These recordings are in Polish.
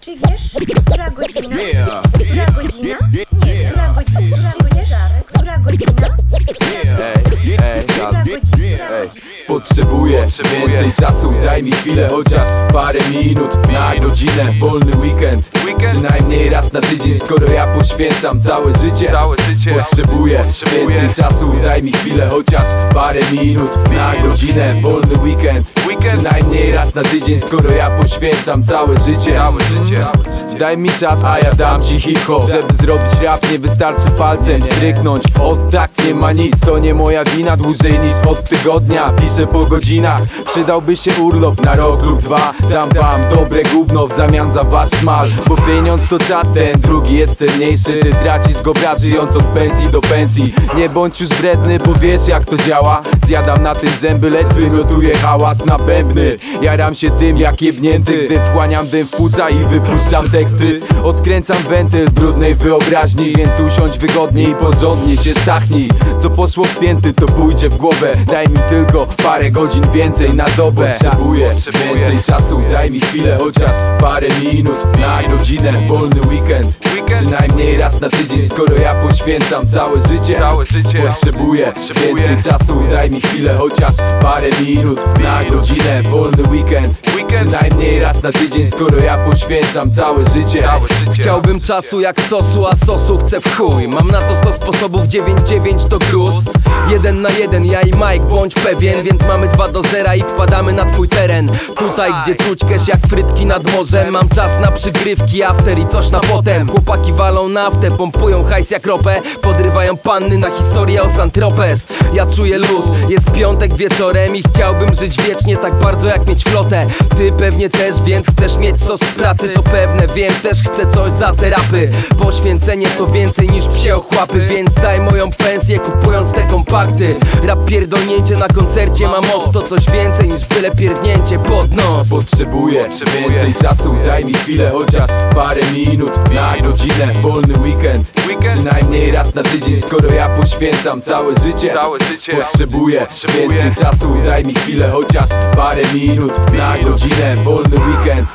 Czy wiesz, która godzina? Która godzina? Nie, która godzina? Która godzina? Która godzina? Ej, ej, Która godzina? Potrzebuję więcej czasu Daj mi chwilę, chociaż parę minut Na godzinę, wolny weekend Przynajmniej raz na tydzień Skoro ja poświęcam całe życie. Potrzebuję więcej czasu Daj mi chwilę, chociaż parę minut Na godzinę, wolny weekend. Przynajmniej raz na tydzień Skoro ja poświęcam całe życie Daj mi czas, a ja dam ci hip-hop Żeby zrobić rap nie wystarczy palcem stryknąć. Od tak nie ma nic, to nie moja wina. Dłużej niż od tygodnia, piszę po godzinach. Przydałby się urlop na rok lub dwa. Dam wam dobre gówno w zamian za wasz szmal Bo pieniądz to czas, ten drugi jest cenniejszy. Ty tracisz go brat od pensji do pensji. Nie bądź już wredny, bo wiesz jak to działa. Zjadam na tym zęby, lecz wymiotuję hałas na bębny Jaram się tym jak jebnięty. Gdy wchłaniam dym w płuca i wypuszczam teksty. Odkręcam wentyl brudnej wyobraźni Więc usiądź wygodnie i porządnie się stachnij. Co poszło w pięty to pójdzie w głowę. Daj mi tylko parę godzin więcej na dobę. Potrzebuję więcej czasu Daj mi chwilę chociaż parę minut Na godzinę, wolny weekend Przynajmniej raz na tydzień. Skoro ja poświęcam całe życie Potrzebuję. więcej czasu. Daj mi chwilę chociaż parę minut Na godzinę, wolny weekend Przynajmniej raz na tydzień Skoro ja poświęcam całe życie. Chciałbym czasu jak sosu, a sosu chcę w chuj. Mam na to 100 sposobów, 9-9 to gruz. Jeden na jeden, ja i Mike, bądź pewien Więc mamy 2 do 0 i wpadamy na twój teren. Tutaj, gdzie czuć cash jak frytki nad morzem. Mam czas na przygrywki, after i coś na potem. Chłopaki walą naftę, pompują hajs jak ropę. Podrywają panny na historię o Santropes Ja czuję luz, jest piątek wieczorem I chciałbym żyć wiecznie tak bardzo jak mieć flotę Ty pewnie też, więc chcesz mieć sos z pracy To pewne, wiem, też chcę coś za terapy. Poświęcenie to więcej niż psie ochłapy Więc daj moją pensję kupując te kompakty. Rap pierdolnięcie na koncercie ma moc To coś więcej niż byle pierdnięcie pod nos. Potrzebuję więcej czasu Daj mi chwilę chociaż parę minut Na godzinę, wolny weekend Przynajmniej raz na tydzień Skoro ja poświęcam całe życie. Potrzebuję. więcej czasu Daj mi chwilę chociaż parę minut Na godzinę, wolny weekend.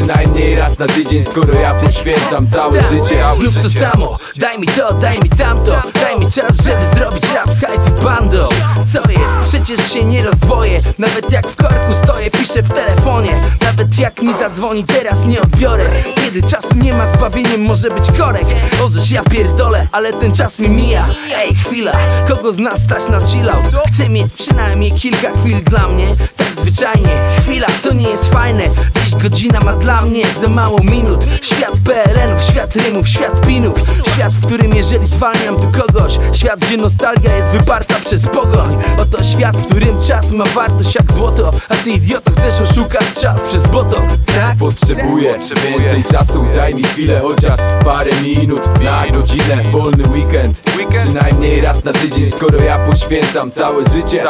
Przynajmniej raz na tydzień Skoro ja poświęcam całe życie Znów to samo, daj mi to, daj mi tamto. Daj mi czas, żeby zrobić rap z hype bandą. Co jest? Przecież się nie rozdwoję Nawet jak w korku stoję, piszę w telefonie. Nawet jak mi zadzwoni, teraz nie odbiorę. Kiedy czasu nie ma, zbawieniem może być korek. Orzesz, ja pierdolę, ale ten czas mi mija. Ej, chwila, kogo z nas stać na chillout? Chcę mieć przynajmniej kilka chwil dla mnie Tak zwyczajnie, chwila, to nie jest fajne Dziś godzina ma dla mnie za mało minut. Świat PRN-ów, świat rymów, świat pinów. Świat, w którym jeżeli zwalniam tu kogoś. Świat, gdzie nostalgia jest wyparta przez pogoń. Oto świat, w którym czas ma wartość jak złoto. A ty idioto chcesz oszukać czas przez botox, tak? Potrzebuję więcej czasu Daj mi chwilę chociaż parę minut. Na godzinę, wolny weekend Przynajmniej raz na tydzień Skoro ja poświęcam całe życie.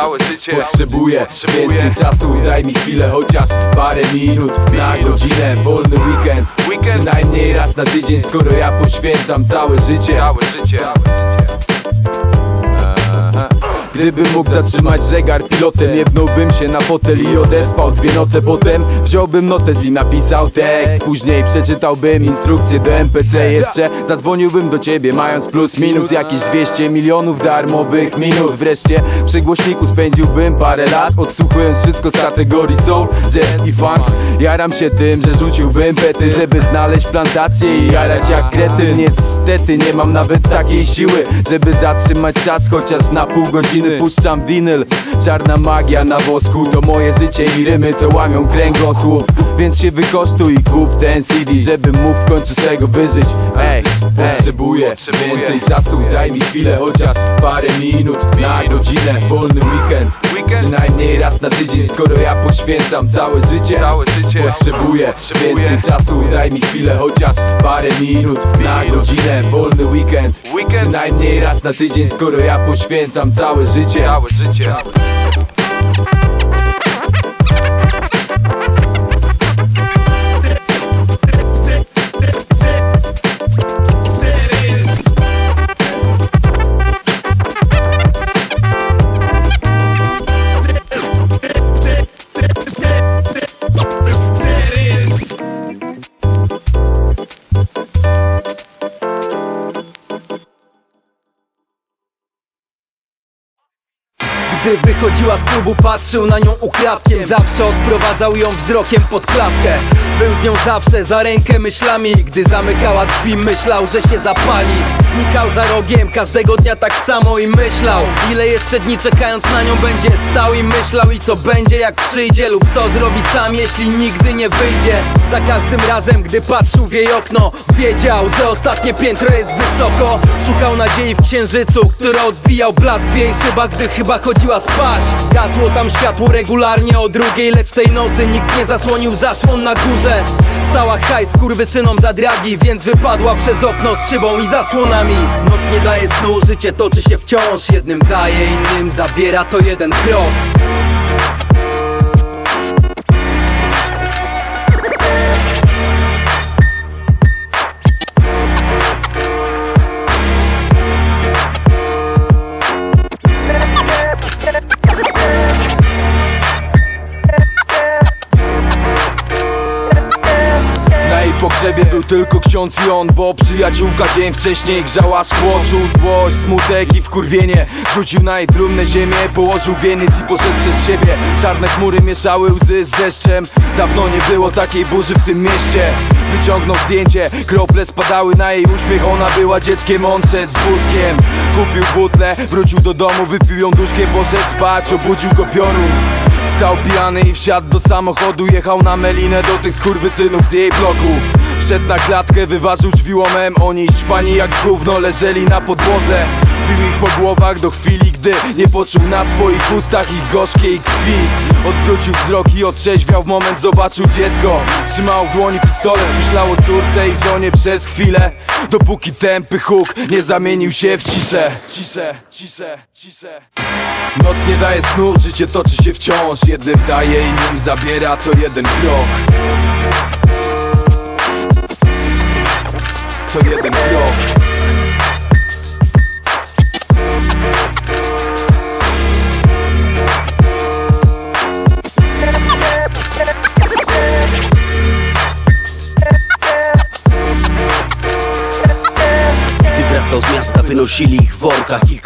Potrzebuję więcej czasu Daj mi chwilę chociaż parę minut Na godzinę, wolny weekend. Przynajmniej raz na tydzień Skoro ja poświęcam całe życie. Aha. Gdybym mógł zatrzymać zegar pilotem Jebnąłbym się na fotel i odespał dwie noce potem. Wziąłbym notes i napisał tekst. Później przeczytałbym instrukcję do MPC Jeszcze zadzwoniłbym do ciebie mając plus minus Jakieś 200 milionów darmowych minut. Wreszcie przy głośniku spędziłbym parę lat Odsłuchując wszystko z kategorii soul, jazz i funk. Jaram się tym, że rzuciłbym pety Żeby znaleźć plantację i jarać jak kretyn Niestety nie mam nawet takiej siły Żeby zatrzymać czas chociaż na pół godziny Puszczam winyl, czarna magia na wosku To moje życie i rymy co łamią kręgosłup. Więc się wykosztuj i kup ten CD Żebym mógł w końcu z tego wyżyć. Ej, potrzebuję więcej czasu Daj mi chwilę chociaż parę minut Na godzinę, wolny weekend Przynajmniej raz na tydzień Skoro ja poświęcam całe życie. Potrzebuję więcej czasu Daj mi chwilę chociaż parę minut Na godzinę, wolny weekend. Przynajmniej raz na tydzień Skoro ja poświęcam całe życie Gdy wychodziła z klubu patrzył na nią ukradkiem. Zawsze odprowadzał ją wzrokiem pod klatkę Był z nią zawsze za rękę myślami Gdy zamykała drzwi myślał, że się zapali. Znikał za rogiem każdego dnia tak samo i myślał. Ile jeszcze dni czekając na nią będzie stał i myślał I co będzie jak przyjdzie lub co zrobi sam jeśli nigdy nie wyjdzie. Za każdym razem gdy patrzył w jej okno Wiedział, że ostatnie piętro jest wysoko. Szukał nadziei w księżycu, który odbijał blask w jej Gdy chyba chodziła spać Gasło tam światło regularnie o drugiej Lecz tej nocy nikt nie zasłonił zasłon na górze Stała hajs synom za dragi Więc wypadła przez okno z szybą i zasłonami. Noc nie daje snu, życie toczy się wciąż. Jednym daje, innym zabiera to jeden krok pogrzebie był tylko ksiądz i on Bo przyjaciółka dzień wcześniej grzała szkło Czuł złość, smutek i wkurwienie Rzucił na jej trumnę ziemię Położył wieniec i poszedł przez siebie. Czarne chmury mieszały łzy z deszczem. Dawno nie było takiej burzy w tym mieście. Wyciągnął zdjęcie, krople spadały na jej uśmiech. Ona była dzieckiem, on szedł z wózkiem. Kupił butlę, wrócił do domu Wypił ją duszkiem, poszedł spać Obudził go piorun. Wstał pijany i wsiadł do samochodu Jechał na melinę do tych skurwysynów z jej bloku Wszedł na klatkę, wyważył drzwi łomem. Oni śpani jak gówno leżeli na podłodze. Bił ich po głowach do chwili, gdy nie poczuł na swoich ustach ich gorzkiej krwi. Odwrócił wzrok i otrzeźwiał w moment zobaczył dziecko. Trzymał w dłoni pistolet, myślał o córce i żonie przez chwilę. Dopóki tępy huk nie zamienił się w ciszę. Ciszę, ciszę, ciszę. Noc nie daje snu, życie toczy się wciąż. Jednym daje, innym zabiera, to jeden krok To jeden krok wracał z miasta, wynosili ich w workach Kilka